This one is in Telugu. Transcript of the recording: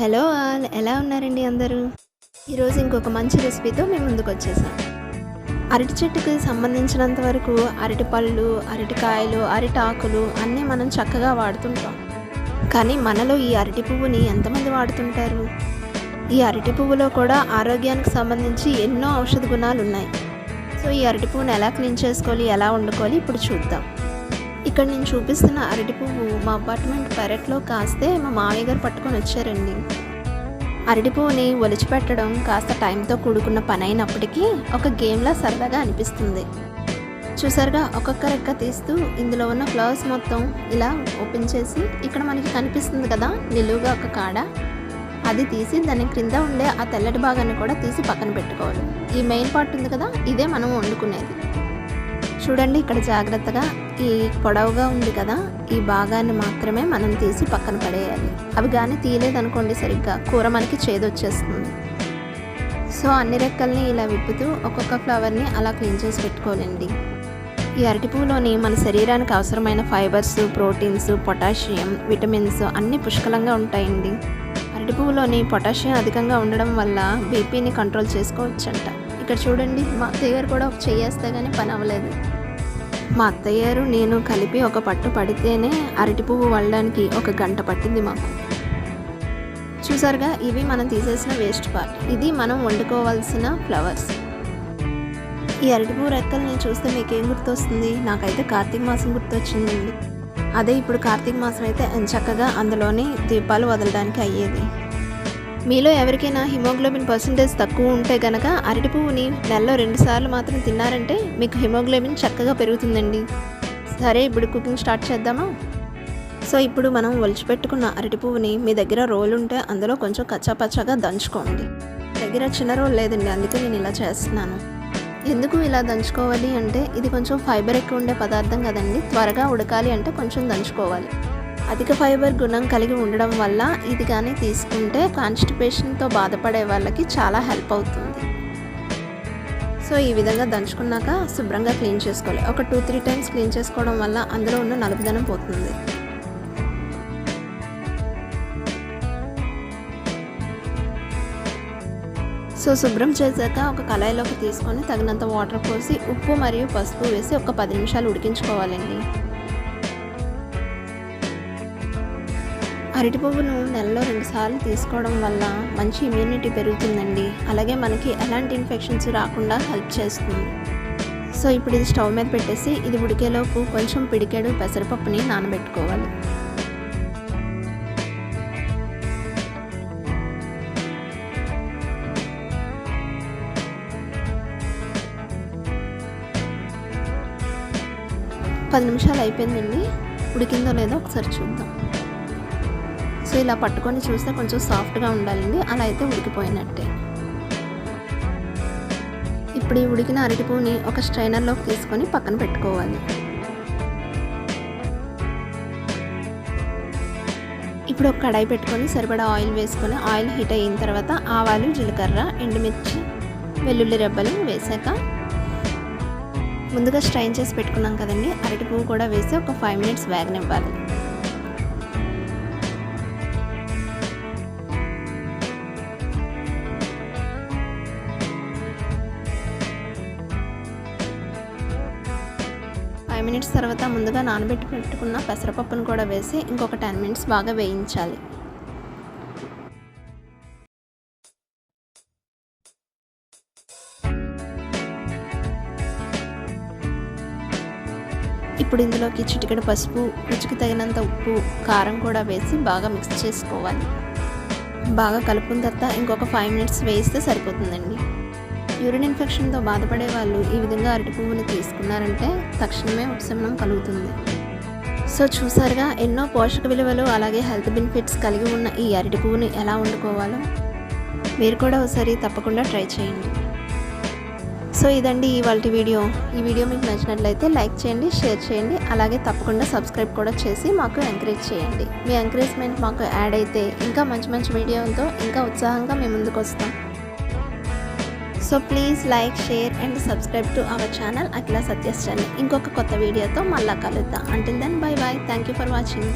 హలో ఆల్ ఎలా ఉన్నారండి అందరూ? ఈరోజు ఇంకొక మంచి రెసిపీతో మేము ముందుకు వచ్చేసాం. అరటి చెట్టుకి సంబంధించినంత వరకు అరటి పళ్ళు అరటికాయలు అరటి ఆకులు అన్నీ మనం చక్కగా వాడుతుంటాం. కానీ మనలో ఈ అరటి పువ్వుని ఎంతమంది వాడుతుంటారు? ఈ అరటి పువ్వులో కూడా ఆరోగ్యానికి సంబంధించి ఎన్నో ఔషధ గుణాలు ఉన్నాయి సో ఈ అరటి పువ్వుని ఎలా క్లీన్ చేసుకోవాలి ఎలా వండుకోవాలి ఇప్పుడు చూద్దాం. ఇక్కడ నేను చూపిస్తున్న అరటి పువ్వు మా అపార్ట్మెంట్ పెరట్లో కాస్తే మా మామయ్య గారు పట్టుకొని వచ్చారండి. అరటి పువ్వుని ఒలిచిపెట్టడం కాస్త టైంతో కూడుకున్న పని అయినప్పటికీ ఒక గేమ్లా సరదాగా అనిపిస్తుంది. చూసారుగా ఒక్కొక్క రెక్క తీస్తూ ఇందులో ఉన్న ఫ్లవర్స్ మొత్తం ఇలా ఓపెన్ చేసి ఇక్కడ మనకి కనిపిస్తుంది కదా నిలువుగా ఒక కాడ. అది తీసి దాని క్రింద ఉండే ఆ తెల్లటి భాగాన్ని కూడా తీసి పక్కన పెట్టుకోవాలి. ఈ మెయిన్ పార్ట్ ఉంది కదా ఇదే మనం వండుకునేది. చూడండి ఇక్కడ జాగ్రత్తగా ఈ పొడవుగా ఉంది కదా ఈ భాగాన్ని మాత్రమే మనం తీసి పక్కన పడేయాలి. అవి కానీ తీయలేదనుకోండి సరిగ్గా కూర మనకి చేదొచ్చేస్తుంది. సో అన్ని రెక్కల్ని ఇలా విప్పుతూ ఒక్కొక్క ఫ్లవర్ని అలా క్లీన్ చేసి పెట్టుకోవాలండి ఈ అరటి పువ్వులోని మన శరీరానికి అవసరమైన ఫైబర్స్ ప్రోటీన్స్ పొటాషియం విటమిన్స్ అన్నీ పుష్కలంగా ఉంటాయండి. అరటి పువ్వులోని పొటాషియం అధికంగా ఉండడం వల్ల బీపీని కంట్రోల్ చేసుకోవచ్చంట. ఇక్కడ చూడండి మా అత్తయ్య గారు కూడా ఒక చెయ్యేస్తే కానీ పని అవ్వలేదు. మా అత్తయ్య గారు నేను కలిపి ఒక పట్టు పడితేనే అరటి పువ్వు వల్లడానికి ఒక గంట పట్టింది మాకు. చూసారుగా ఇవి మనం తీసేసిన వేస్ట్ పార్ట్ ఇది మనం వండుకోవాల్సిన ఫ్లవర్స్ ఈ అరటి పువ్వు రెక్కల్ని చూస్తే మీకు ఏం గుర్తొస్తుంది? నాకైతే కార్తీక మాసం గుర్తొచ్చిందండి. అదే ఇప్పుడు కార్తీక మాసం అయితే చక్కగా అందులోని దీపాలు వదలడానికి అయ్యేది. మీలో ఎవరికైనా హిమోగ్లోబిన్ పర్సంటేజ్ తక్కువ ఉంటే గనక అరటి పువ్వుని నెలలో రెండు సార్లు మాత్రం తిన్నారంటే మీకు హిమోగ్లోబిన్ చక్కగా పెరుగుతుందండి. సరే ఇప్పుడు కుకింగ్ స్టార్ట్ చేద్దామా? సో ఇప్పుడు మనం ఒలిచిపెట్టుకున్న అరటి పువ్వుని మీ దగ్గర రోల్ ఉంటే అందులో కొంచెం కచ్చాపచ్చాగా దంచుకోండి. దగ్గర చిన్న రోల్ లేదండి అందుకే నేను ఇలా చేస్తున్నాను. ఎందుకు ఇలా దంచుకోవాలి అంటే ఇది కొంచెం ఫైబర్ ఎక్కువ ఉండే పదార్థం కదండి త్వరగా ఉడకాలి అంటే కొంచెం దంచుకోవాలి. అధిక ఫైబర్ గుణం కలిగి ఉండడం వల్ల ఇది కానీ తీసుకుంటే కాన్స్టిపేషన్తో బాధపడే వాళ్ళకి చాలా హెల్ప్ అవుతుంది. సో ఈ విధంగా దంచుకున్నాక శుభ్రంగా క్లీన్ చేసుకోవాలి. ఒక టూ త్రీ టైమ్స్ క్లీన్ చేసుకోవడం వల్ల అందులో ఉన్న నలుపుదనం పోతుంది. సో శుభ్రం చేశాక ఒక కళాయిలోకి తీసుకొని తగినంత వాటర్ పోసి ఉప్పు మరియు పసుపు వేసి ఒక పది నిమిషాలు ఉడికించుకోవాలండి. అరటి పువ్వును నెలలో రెండుసార్లు తీసుకోవడం వల్ల మంచి ఇమ్యూనిటీ పెరుగుతుందండి. అలాగే మనకి ఎలాంటి ఇన్ఫెక్షన్స్ రాకుండా హెల్ప్ చేస్తుంది. సో ఇప్పుడు ఇది స్టవ్ మీద పెట్టేసి ఇది ఉడికేలోపు కొంచెం పిడికెడు పెసరపప్పుని నానబెట్టుకోవాలి. పది నిమిషాలు అయిపోయిందండి. ఉడికిందో లేదో ఒకసారి చూద్దాం. సో ఇలా పట్టుకొని చూస్తే కొంచెం సాఫ్ట్గా ఉండాలండి. అలా అయితే ఉడికిపోయినట్టే. ఇప్పుడు ఈ ఉడికిన అరటిపువ్వుని ఒక స్ట్రైనర్లోకి తీసుకొని పక్కన పెట్టుకోవాలి. ఇప్పుడు ఒక కడాయి పెట్టుకొని సరిపడా ఆయిల్ వేసుకొని ఆయిల్ హీట్ అయిన తర్వాత ఆవాలు జీలకర్ర ఎండుమిర్చి వెల్లుల్లి రెబ్బలు వేసాక ముందుగా స్ట్రైన్ చేసి పెట్టుకున్నాం కదండి. అరటి పువ్వు కూడా వేసి ఒక ఫైవ్ మినిట్స్ వేగనివ్వాలి. మినిట్స్ తర్వాత ముందుగా నానబెట్టి పెట్టుకున్న పెసరపప్పును కూడా వేసి ఇంకొక టెన్ మినిట్స్ బాగా వేయించాలి. ఇప్పుడు ఇందులోకి చిటికెడు పసుపు రుచికి తగినంత ఉప్పు కారం కూడా వేసి బాగా మిక్స్ చేసుకోవాలి. బాగా కలుపుకున్న తర్వాత ఇంకొక ఫైవ్ మినిట్స్ వేస్తే సరిపోతుందండి. యూరిన్ ఇన్ఫెక్షన్తో బాధపడే వాళ్ళు ఈ విధంగా అరటి పువ్వుని తీసుకున్నారంటే తక్షణమే ఉపశమనం కలుగుతుంది. సో చూసారుగా ఎన్నో పోషక విలువలు అలాగే హెల్త్ బెనిఫిట్స్ కలిగి ఉన్న ఈ అరటి పువ్వుని ఎలా వండుకోవాలో మీరు కూడా ఒకసారి తప్పకుండా ట్రై చేయండి. సో ఇదండి ఇవాళ వీడియో. ఈ వీడియో మీకు నచ్చినట్లయితే లైక్ చేయండి షేర్ చేయండి అలాగే తప్పకుండా సబ్స్క్రైబ్ కూడా చేసి మాకు ఎంకరేజ్ చేయండి. మీ ఎంకరేజ్మెంట్ మాకు యాడ్ అయితే ఇంకా మంచి మంచి వీడియోలతో ఇంకా ఉత్సాహంగా మేము ముందుకు వస్తాం. So please like share and subscribe to our channel Akhila Satya's channel ఇంకొక కొత్త వీడియోతో మళ్ళా కలుద్దాం. Until then bye bye thank you for watching